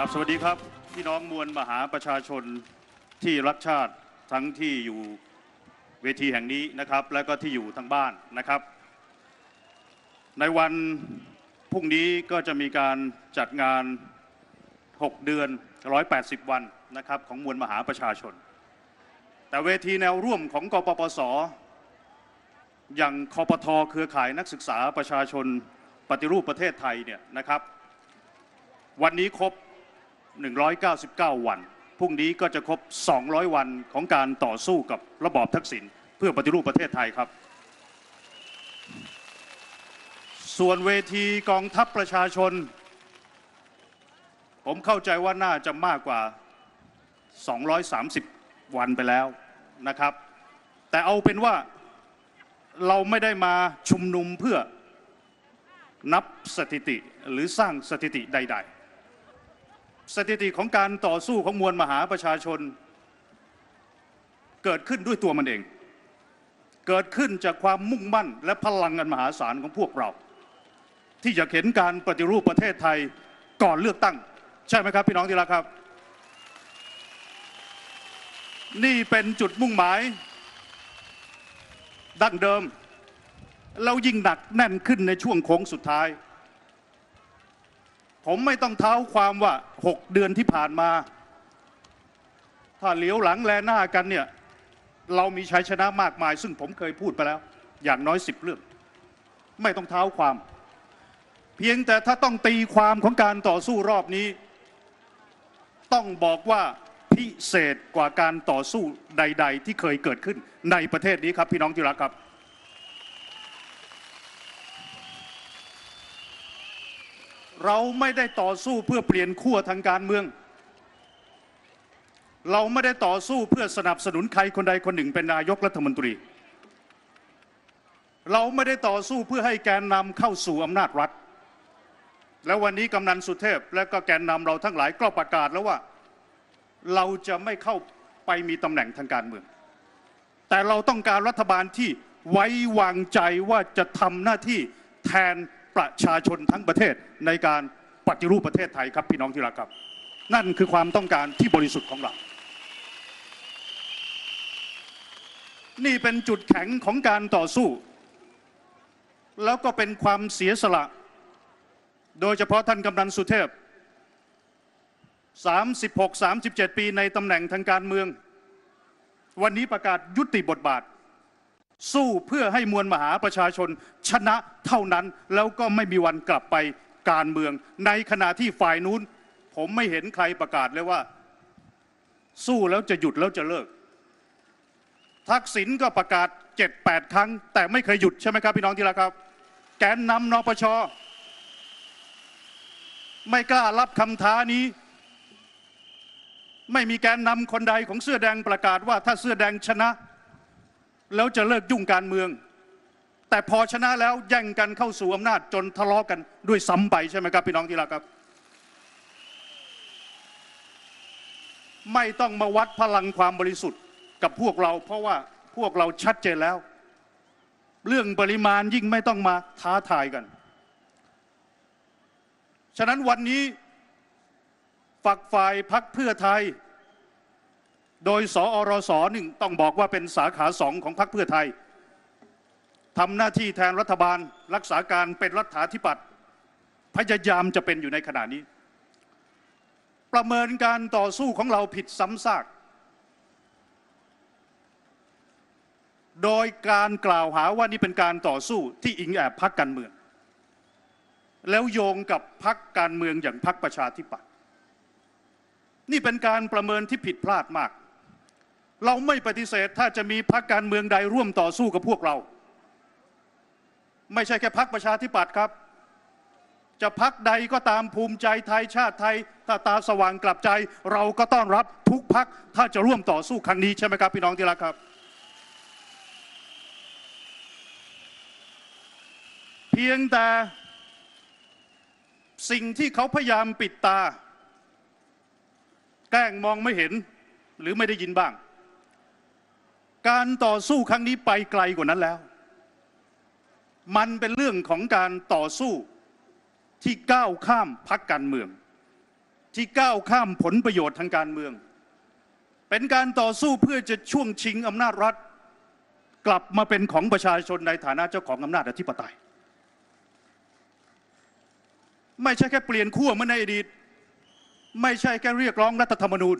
ครับสวัสดีครับพี่น้องมวลมหาประชาชนที่รักชาติทั้งที่อยู่เวทีแห่งนี้นะครับ และก็ที่อยู่ทางบ้านนะครับ ในวันพรุ่งนี้ก็จะมีการจัดงาน 6 เดือน 180 วันนะครับของมวลมหาประชาชน แต่เวทีแนวร่วมของกปปสอย่างคอปทเครือข่ายนักศึกษาประชาชนปฏิรูปประเทศไทยเนี่ยนะครับ วันนี้ครบ 199 วัน พรุ่งนี้ก็จะครบ 200 วันของการต่อสู้กับระบอบทักษิณเพื่อปฏิรูปประเทศไทยครับ ส่วนเวทีกองทัพประชาชน ผมเข้าใจว่าน่าจะมากกว่า 230 วันไปแล้วนะครับ แต่เอาเป็นว่าเราไม่ได้มาชุมนุมเพื่อนับสถิติหรือสร้างสถิติใด ๆ สถิติของการต่อสู้ของมวลมหาประชาชน เกิดขึ้นด้วยตัวมันเอง เกิดขึ้นจากความมุ่งมั่นและพลังอันมหาศาลของพวกเรา ที่จะเห็นการปฏิรูปประเทศไทยก่อนเลือกตั้ง ใช่ไหมครับ พี่น้องที่รักครับ นี่เป็นจุดมุ่งหมาย ดั้งเดิม เรายิ่งหนักแน่นขึ้นในช่วงโค้งสุดท้าย ผมไม่ต้องเท้าความว่าหกเดือนที่ผ่านมา ถ้าเหลียวหลังแลหน้ากันเนี่ย เรามีชัยชนะมากมาย ซึ่งผมเคยพูดไปแล้ว อย่างน้อยสิบเรื่อง ไม่ต้องเท้าความ เพียงแต่ถ้าต้องตีความของการต่อสู้รอบนี้ ต้องบอกว่าพิเศษกว่าการต่อสู้ใด ๆ ที่เคยเกิดขึ้นในประเทศนี้ครับพี่น้องที่รักครับ เราไม่ได้ต่อสู้เพื่อเปลี่ยนขั้วทางการเมือง เราไม่ได้ต่อสู้เพื่อสนับสนุนใครคนใดคนหนึ่งเป็นนายกรัฐมนตรี เราไม่ได้ต่อสู้เพื่อให้แกนนำเข้าสู่อำนาจรัฐ แล้ววันนี้กำนันสุเทพและก็แกนนำเราทั้งหลายก็ประกาศแล้วว่า เราจะไม่เข้าไปมีตำแหน่งทางการเมือง แต่เราต้องการรัฐบาลที่ไว้วางใจว่าจะทำหน้าที่แทน ประชาชนทั้งประเทศในการปฏิรูปประเทศไทยครับพี่น้องที่รักครับ นั่นคือความต้องการที่บริสุทธิ์ของเรา นี่เป็นจุดแข็งของการต่อสู้ แล้วก็เป็นความเสียสละ โดยเฉพาะท่านกำนันสุเทพ 36 37 ปีในตำแหน่งทางการเมือง วันนี้ประกาศยุติบทบาท สู้เพื่อให้มวลมหาประชาชนชนะเท่านั้นแล้วก็ไม่มีวันกลับไปการเมือง ในขณะที่ฝ่ายนู้น ผมไม่เห็นใครประกาศเลยว่า สู้แล้วจะหยุดแล้วจะเลิก ทักษิณก็ประกาศ7-8ครั้ง แต่ไม่เคยหยุดใช่ไหมครับพี่น้องที่รักครับ แกนนำนปชไม่กล้ารับคำท้านี้ ไม่มีแกนนำคนใดของเสื้อแดงประกาศว่าถ้าเสื้อแดงชนะ แล้วจะเลิกยุ่งการเมือง แต่พอชนะแล้วแย่งกันเข้าสู่อำนาจจนทะเลาะกันด้วยซ้ำไปใช่ไหมครับพี่น้องที่รักครับ ไม่ต้องมาวัดพลังความบริสุทธิ์กับพวกเรา เพราะว่าพวกเราชัดเจนแล้ว เรื่องปริมาณยิ่งไม่ต้องมาท้าทายกัน ฉะนั้นวันนี้ฝักฝ่ายพักเพื่อไทย โดยสอรสหนึ่งต้องบอกว่าเป็นสาขาสองของพรรคเพื่อไทยทำหน้าที่แทนรัฐบาลรักษาการเป็นรัฐาธิปัตย์พยายามจะเป็นอยู่ในขณะนี้ ประเมินการต่อสู้ของเราผิดซ้ำซาก โดยการกล่าวหาว่านี่เป็นการต่อสู้ที่อิงแอบพักการเมือง แล้วโยงกับพักการเมืองอย่างพักประชาธิปัตย์นี่เป็นการประเมินที่ผิดพลาดมาก เราไม่ปฏิเสธถ้าจะมีพักการเมืองใดร่วมต่อสู้กับพวกเรา ไม่ใช่แค่พักประชาธิปัตย์ครับ จะพักใดก็ตามภูมิใจไทยชาติไทยถ้าตาสว่างกลับใจ เราก็ต้อนรับทุกพักถ้าจะร่วมต่อสู้ครั้งนี้ใช่ไหมครับพี่น้องที่รักครับ เพียงแต่สิ่งที่เขาพยายามปิดตา แกล้งมองไม่เห็นหรือไม่ได้ยินบ้าง การต่อสู้ครั้งนี้ไปไกลกว่านั้นแล้ว มันเป็นเรื่องของการต่อสู้ที่ก้าวข้ามพักการเมือง ที่ก้าวข้ามผลประโยชน์ทางการเมือง เป็นการต่อสู้เพื่อจะช่วงชิงอำนาจรัฐ กลับมาเป็นของประชาชนในฐานะเจ้าของอำนาจอธิปไตย ไม่ใช่แค่เปลี่ยนขั้วเมื่อในอดีต ไม่ใช่แค่เรียกร้องรัฐธรรมนูญ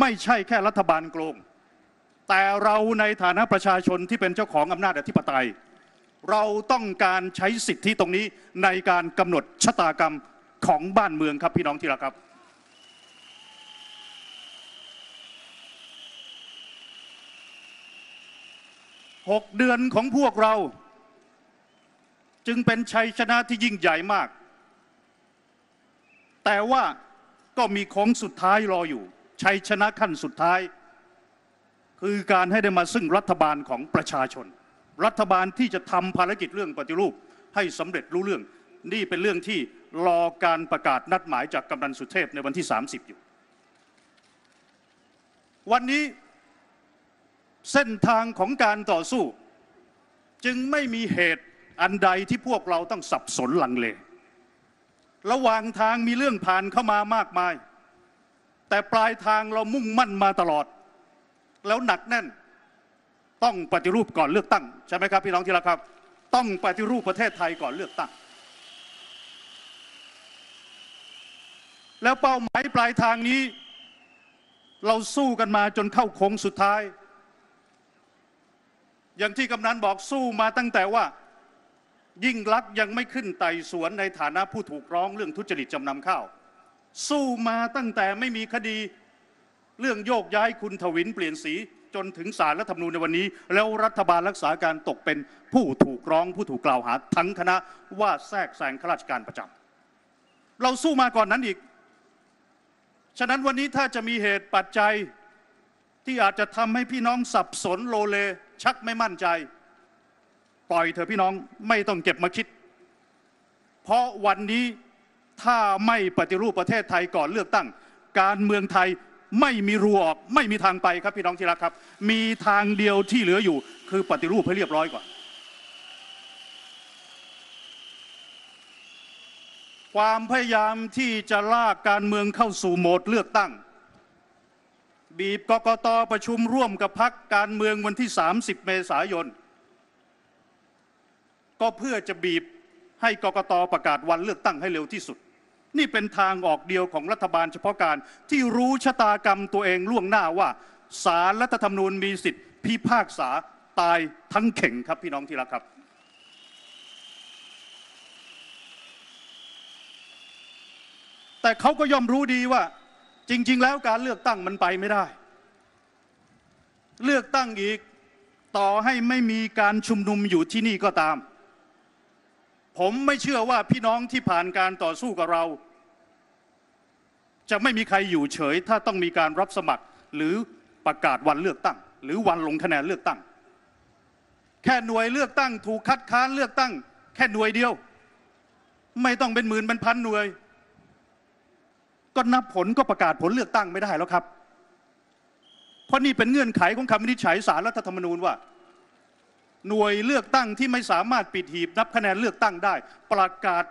ไม่ใช่แค่รัฐบาลโกง แต่เราในฐานะประชาชนที่เป็นเจ้าของอำนาจอธิปไตย เราต้องการใช้สิทธิตรงนี้ในการกำหนดชะตากรรมของบ้านเมืองครับพี่น้องที่รักครับ หกเดือนของพวกเรา จึงเป็นชัยชนะที่ยิ่งใหญ่มาก แต่ว่าก็มีโค้งสุดท้ายรออยู่ ชัยชนะขั้นสุดท้าย คือการให้ได้มาซึ่งรัฐบาลของประชาชน รัฐบาลที่จะทำภารกิจเรื่องปฏิรูปให้สำเร็จรู้เรื่อง นี่เป็นเรื่องที่รอการประกาศนัดหมายจากกำนันสุเทพในวันที่ 30 อยู่ วันนี้เส้นทางของการต่อสู้ จึงไม่มีเหตุอันใดที่พวกเราต้องสับสนลังเล ระหว่างทางมีเรื่องผ่านเข้ามามากมาย แต่ปลายทางเรามุ่งมั่นมาตลอด แล้วหนักแน่น ต้องปฏิรูปก่อนเลือกตั้ง ใช่ไหมครับพี่น้องที่รักครับ ต้องปฏิรูปประเทศไทยก่อนเลือกตั้ง แล้วเป้าหมายปลายทางนี้ เราสู้กันมาจนเข้าโค้งสุดท้าย อย่างที่กำนันบอกสู้มาตั้งแต่ว่ายิ่งลักษณ์ยังไม่ขึ้นไต่สวนในฐานะผู้ถูกร้องเรื่องทุจริตจำนำข้าว สู้มาตั้งแต่ไม่มีคดี เรื่องโยกย้ายคุณทวินเปลี่ยนสีจนถึงศาลรัฐธรรมนูญในวันนี้ แล้วรัฐบาลรักษาการตกเป็นผู้ถูกร้องผู้ถูกกล่าวหาทั้งคณะว่าแทรกแซงข้าราชการประจำเราสู้มาก่อนนั้นอีก ฉะนั้นวันนี้ถ้าจะมีเหตุปัจจัยที่อาจจะทำให้พี่น้องสับสนโลเล ชักไม่มั่นใจ ปล่อยเถอะพี่น้องไม่ต้องเก็บมาคิด เพราะวันนี้ถ้าไม่ปฏิรูปประเทศไทยก่อนเลือกตั้ง การเมืองไทย ไม่มีรูออกไม่มีทางไปครับพี่น้องที่รักครับ มีทางเดียวที่เหลืออยู่ คือปฏิรูปให้เรียบร้อยก่อนความพยายามที่จะลากการเมืองเข้าสู่โหมดเลือกตั้ง บีบกกตประชุมร่วมกับพักการเมืองวันที่ 30 เมษายน ก็เพื่อจะบีบให้กกตประกาศวันเลือกตั้งให้เร็วที่สุด นี่เป็นทางออกเดียวของรัฐบาลเฉพาะการที่รู้ชะตากรรมตัวเองล่วงหน้าว่าสารรัฐธรรมนูญมีสิทธิพิพากษาตายทั้งเข่งครับพี่น้องที่รักครับ แต่เขาก็ย่อมรู้ดีว่า จริง ๆ แล้วการเลือกตั้งมันไปไม่ได้ เลือกตั้งอีกต่อให้ไม่มีการชุมนุมอยู่ที่นี่ก็ตาม ผมไม่เชื่อว่าพี่น้องที่ผ่านการต่อสู้กับเรา จะไม่มีใครอยู่เฉย ถ้าต้องมีการรับสมัครหรือประกาศวันเลือกตั้ง หรือวันลงคะแนนเลือกตั้ง แค่หน่วยเลือกตั้ง ถูกคัดค้านเลือกตั้ง แค่หน่วยเดียว ไม่ต้องเป็นหมื่นเป็นพันหน่วย ก็นับผลก็ประกาศผลเลือกตั้งไม่ได้แล้วครับ เพราะนี่เป็นเงื่อนไขของคำวินิจฉัยสารรัฐธรรมนูญว่า หน่วยเลือกตั้งที่ไม่สามารถปิดหีบนับคะแนนเลือกตั้งได้ ประกาศ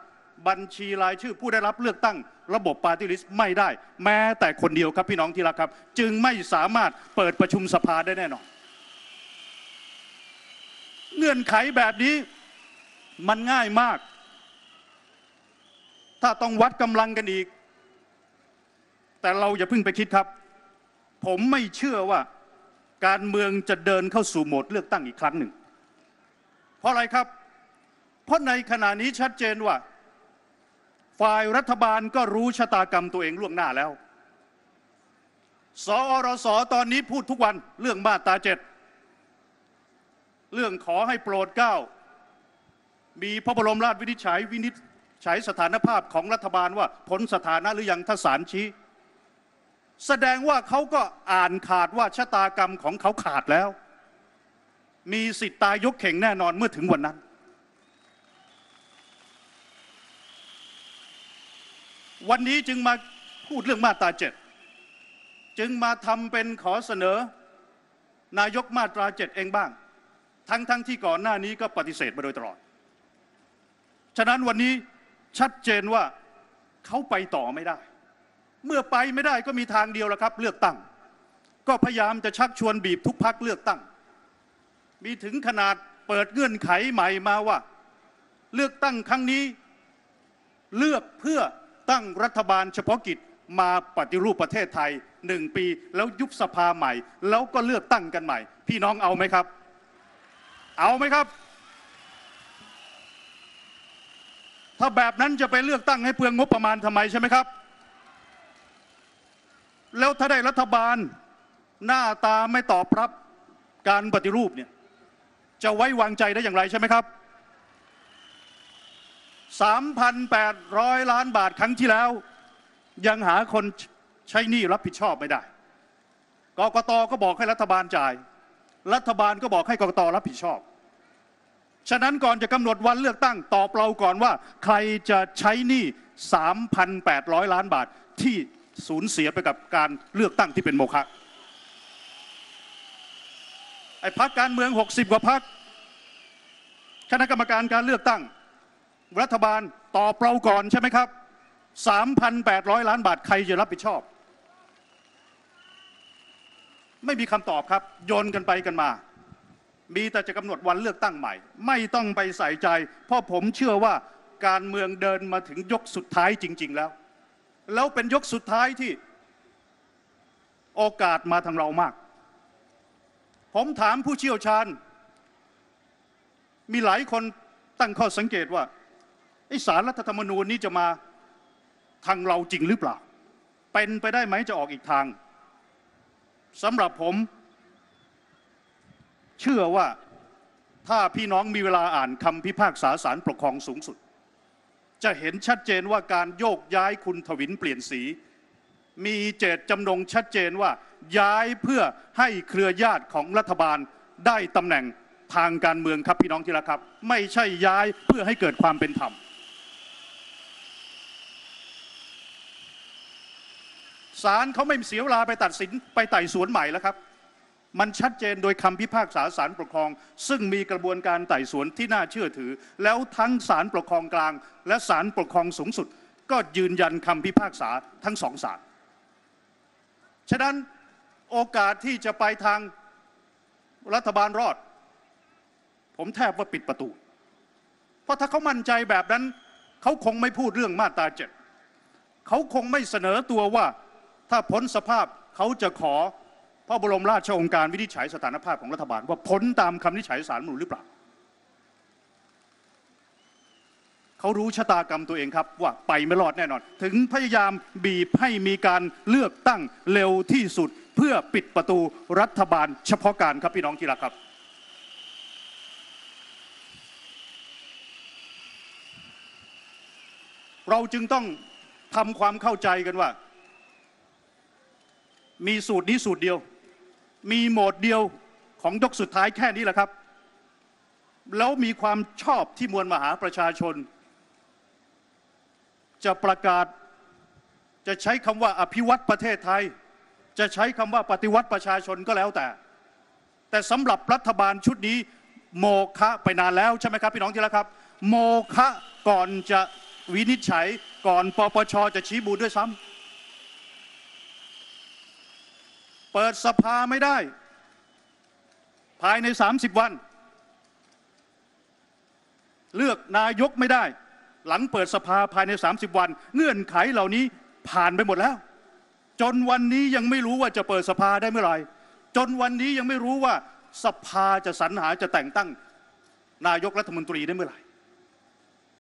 บัญชีรายชื่อผู้ได้รับเลือกตั้ง ระบบปาร์ตี้ลิสต์ไม่ได้ แม้แต่คนเดียวครับพี่น้องที่รักครับ จึงไม่สามารถเปิดประชุมสภาได้แน่นอน เงื่อนไขแบบนี้มันง่ายมาก ถ้าต้องวัดกำลังกันอีก แต่เราอย่าเพิ่งไปคิดครับ ผมไม่เชื่อว่าการเมืองจะเดินเข้าสู่โหมดเลือกตั้งอีกครั้งหนึ่ง เพราะอะไรครับ เพราะในขณะนี้ชัดเจนว่า ฝ่ายรัฐบาลก็รู้ชะตากรรมตัวเองล่วงหน้าแล้ว สอรสตอนนี้พูดทุกวันเรื่องมาตราเจ็ดเรื่องขอให้โปรดเกล้า มีพระบรมราชวินิจฉัยวินิจฉัยสถานภาพของรัฐบาลว่าพ้นสถานะหรือยังถ้าศาลชี้ แสดงว่าเขาก็อ่านขาดว่าชะตากรรมของเขาขาดแล้ว มีสิทธิ์ตายยกเข่งแน่นอนเมื่อถึงวันนั้น วันนี้จึงมาพูดเรื่องมาตราเจ็ดจึงมาทำเป็นขอเสนอ นายกมาตราเจ็ดเองบ้าง ทั้งทั้งที่ก่อนหน้านี้ก็ปฏิเสธมาโดยตลอด ฉะนั้นวันนี้ชัดเจนว่าเขาไปต่อไม่ได้ เมื่อไปไม่ได้ก็มีทางเดียวละครับ เลือกตั้ง ก็พยายามจะชักชวนบีบทุกพักเลือกตั้ง มีถึงขนาดเปิดเงื่อนไขใหม่มาว่า เลือกตั้งครั้งนี้ เลือกเพื่อตั้งรัฐบาลเฉพาะกิจมาปฏิรูปประเทศไทยหนึ่งปี แล้วยุบสภาใหม่ แล้วก็เลือกตั้งกันใหม่ พี่น้องเอาไหมครับ เอาไหมครับ ถ้าแบบนั้นจะไปเลือกตั้งให้เปลืองงบประมาณทำไมใช่ไหมครับ แล้วถ้าได้รัฐบาลหน้าตาไม่ตอบรับการปฏิรูปเนี่ย จะไว้วางใจได้อย่างไรใช่ไหมครับ 3,800 ล้านบาทครั้งที่แล้ว ยังหาคนใช้หนี้รับผิดชอบไม่ได้กกตก็บอกให้รัฐบาลจ่าย รัฐบาลก็บอกให้กกตรับผิดชอบ ฉะนั้นก่อนจะกำหนดวันเลือกตั้งตอบเราก่อนว่า ใครจะใช้หนี้ 3,800 ล้านบาทที่สูญเสียไปกับการเลือกตั้งที่เป็นโมฆะ ไอ้พักการเมือง 60 กว่าพักคณะกรรมการการเลือกตั้ง รัฐบาลตอบเราก่อนใช่ไหมครับ 3,800 ล้านบาทใครจะรับผิดชอบ ไม่มีคำตอบครับ โยนกันไปกันมา มีแต่จะกำหนดวันเลือกตั้งใหม่ ไม่ต้องไปใส่ใจ เพราะผมเชื่อว่าการเมืองเดินมาถึงยกสุดท้ายจริง ๆ แล้ว แล้วเป็นยกสุดท้ายที่โอกาสมาทางเรามาก ผมถามผู้เชี่ยวชาญ มีหลายคนตั้งข้อสังเกตว่าไอสารรัฐธรรมนูญนี้จะมาทางเราจริงหรือเปล่า เป็นไปได้ไหมจะออกอีกทางสำหรับผม เชื่อว่าถ้าพี่น้องมีเวลาอ่านคำพิพากษาศาลปกครองสูงสุด จะเห็นชัดเจนว่าการโยกย้ายคุณทวินเปลี่ยนสี มีเจตจำนงชัดเจนว่า ย้ายเพื่อให้เครือญาติของรัฐบาลได้ตำแหน่งทางการเมืองครับพี่น้องที่รักครับ ไม่ใช่ย้ายเพื่อให้เกิดความเป็นธรรมศาลเขาไม่เสียเวลาไปตัดสินไปไต่สวนใหม่แล้วครับ มันชัดเจนโดยคำพิพากษาศาลปกครอง ซึ่งมีกระบวนการไต่สวนที่น่าเชื่อถือ แล้วทั้งศาลปกครองกลาง และศาลปกครองสูงสุด ก็ยืนยันคำพิพากษาทั้งสองศาลฉะนั้น โอกาสที่จะไปทางรัฐบาลรอด ผมแทบว่าปิดประตู เพราะถ้าเขามั่นใจแบบนั้น เขาคงไม่พูดเรื่องมาตราเจ็ดเขาคงไม่เสนอตัวว่าถ้าพ้นสภาพเขาจะขอพระบรมราชโองการวินิจฉัยสถานภาพของรัฐบาล ว่าพ้นตามคำวินิจฉัยสารมนูญหรือเปล่า เขารู้ชะตากรรมตัวเองครับว่าไปไม่รอดแน่นอน ถึงพยายามบีบให้มีการเลือกตั้งเร็วที่สุด เพื่อปิดประตูรัฐบาลเฉพาะการครับพี่น้องที่รักครับ เราจึงต้องทำความเข้าใจกันว่า มีสูตรนี้สูตรเดียว มีโหมดเดียวของยกสุดท้ายแค่นี้แหละครับ แล้วมีความชอบที่มวลมหาประชาชน จะประกาศจะใช้คำว่าอภิวัตประเทศไทย จะใช้คำว่าปฏิวัติประชาชนก็แล้วแต่ แต่สำหรับรัฐบาลชุดนี้โมฆะไปนานแล้วใช่ไหมครับพี่น้องที่รักครับ โมฆะก่อนจะวินิจฉัยก่อนปปชจะชี้มูลด้วยซ้ำเปิดสภาไม่ได้ ภายใน 30 วัน เลือกนายกไม่ได้ หลังเปิดสภาภายใน 30 วัน เงื่อนไขเหล่านี้ผ่านไปหมดแล้ว จนวันนี้ยังไม่รู้ว่าจะเปิดสภาได้เมื่อไหร่ จนวันนี้ยังไม่รู้ว่าสภาจะสรรหาจะแต่งตั้ง นายกรัฐมนตรีได้เมื่อไหร่